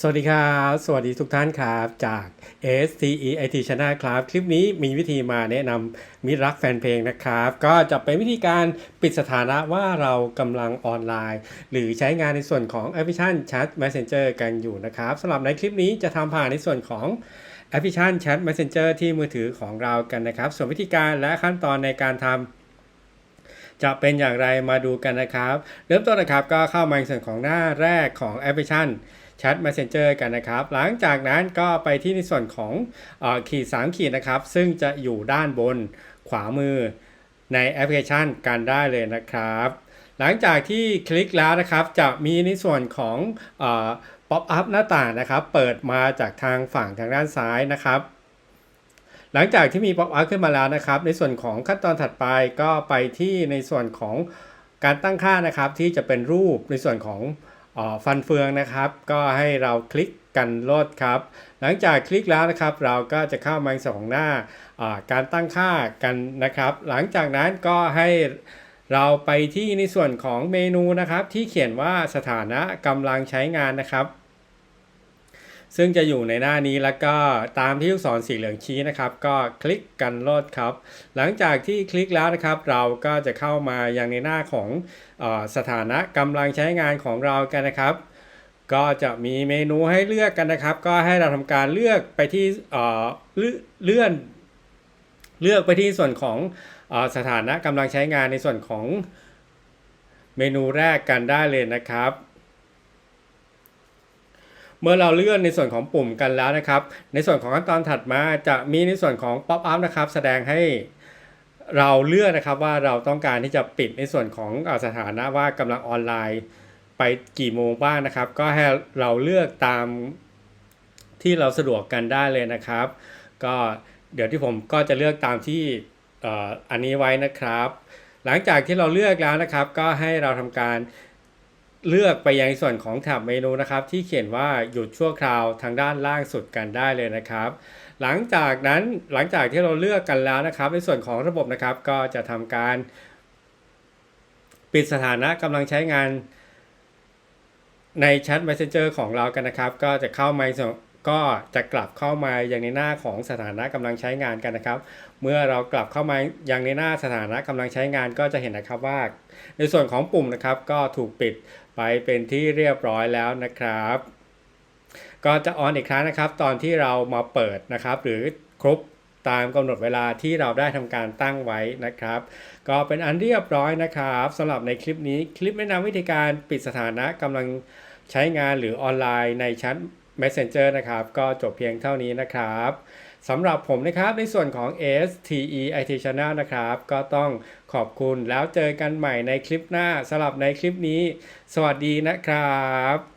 สวัสดีครับ สวัสดีทุกท่านครับจาก STE IT Channel ครับ คลิปนี้มีวิธีมาแนะนำมิตรรักแฟนเพลงนะครับ ก็จะเป็นวิธีการปิดสถานะว่าเรากำลังออนไลน์ หรือใช้งานในส่วนของแอปพลิเคชัน Chat Messenger กันอยู่นะครับสำหรับในคลิปนี้จะทำผ่านในส่วนของแอปพลิเคชัน Chat Messenger ที่มือถือของเรากันนะครับ ส่วนวิธีการและขั้นตอนในการทำจะเป็นอย่างไรมาดูกันนะครับ เริ่มต้นนะครับก็เข้ามาในส่วนของหน้าแรกของแอปพลิเคชัน Chat Messenger กันนะครับ หลังจากนั้นก็ไปที่ในส่วนของอขีด3ขีดนะครับ ซึ่งจะอยู่ด้านบนขวามือในแอปพลิเคชันกันได้เลยนะครับ หลังจากที่คลิกแล้วนะครับจะมีในส่วนของป๊อปอัพหน้าต่างนะครับ เปิดมาจากทางฝั่งทางด้านซ้ายนะครับหลังจากที่มีป๊อปอัพขึ้นมาแล้วนะครับ ในส่วนของขั้นตอนถัดไปก็ไปที่ในส่วนของการตั้งค่านะครับ ที่จะเป็นรูปในส่วนของ ฟันเฟืองนะครับ ก็ให้เราคลิกกันโลดครับ หลังจากคลิกแล้วนะครับ เราก็จะเข้ามาในส่วนของหน้าการตั้งค่ากันนะครับ หลังจากนั้นก็ให้เราไปที่ในส่วนของเมนูนะครับ ที่เขียนว่าสถานะกำลังใช้งานนะครับ ซึ่งจะอยู่ในหน้านี้แล้วก็ตามที่ลูกศรสีเหลืองชี้นะครับ ก็คลิกกันโลดครับ หลังจากที่คลิกแล้วนะครับ เราก็จะเข้ามายังในหน้าของออสถานะกำลังใช้งานของเรากันนะครับ ก็จะมีเมนูให้เลือกกันนะครับ ก็ให้เราทำการเลือกไปที่เลื่อน เลือกไปที่ส่วนของอสถานะกำลังใช้งานในส่วนของเมนูแรกกันได้เลยนะครับ เมื่อเราเลื่อนในส่วนของปุ่มกันแล้วนะครับ ในส่วนของขั้นตอนถัดมาจะมีในส่วนของ Pop up นะครับ แสดงให้เราเลือกนะครับว่าเราต้องการที่จะปิดในส่วนของอสถานะว่ากำลังออนไลน์ไปกี่โมงบ้างนะครับ ก็ให้เราเลือกตามที่เราสะดวกกันได้เลยนะครับ ก็เดี๋ยวที่ผมก็จะเลือกตามที่อันนี้ไว้นะครับ หลังจากที่เราเลือกแล้วนะครับ ก็ให้เราทำการ เลือกไปยังส่วนของแถบเมนูนะครับ ที่เขียนว่าหยุดชั่วคราวทางด้านล่างสุดกันได้เลยนะครับ หลังจากนั้นหลังจากที่เราเลือกกันแล้วนะครับ ในส่วนของระบบนะครับก็จะทำการ ปิดสถานะกำลังใช้งานในแชท Messenger ของเรากันนะครับ ก็จะเข้ามาส่วน ก็จะกลับเข้ามาอย่างในหน้าของสถานะกำลังใช้งานกันนะครับ เมื่อเรากลับเข้ามายังในหน้าสถานะกำลังใช้งานก็จะเห็นนะครับว่า ในส่วนของปุ่มนะครับก็ถูกปิดไปเป็นที่เรียบร้อยแล้วนะครับ ก็จะออนอีกครั้งนะครับ ตอนที่เรามาเปิดนะครับ หรือครบตามกำหนดเวลาที่เราได้ทำการตั้งไว้นะครับ ก็เป็นอันเรียบร้อยนะครับสำหรับในคลิปนี้คลิปแนะนำวิธีการปิดสถานะกำลังใช้งานหรือออนไลน์ในแชท Messenger นะครับ ก็จบเพียงเท่านี้นะครับสำหรับผมนะครับในส่วนของ STE IT Channel นะครับ ก็ต้องขอบคุณแล้วเจอกันใหม่ในคลิปหน้าสำหรับในคลิปนี้ สวัสดีนะครับ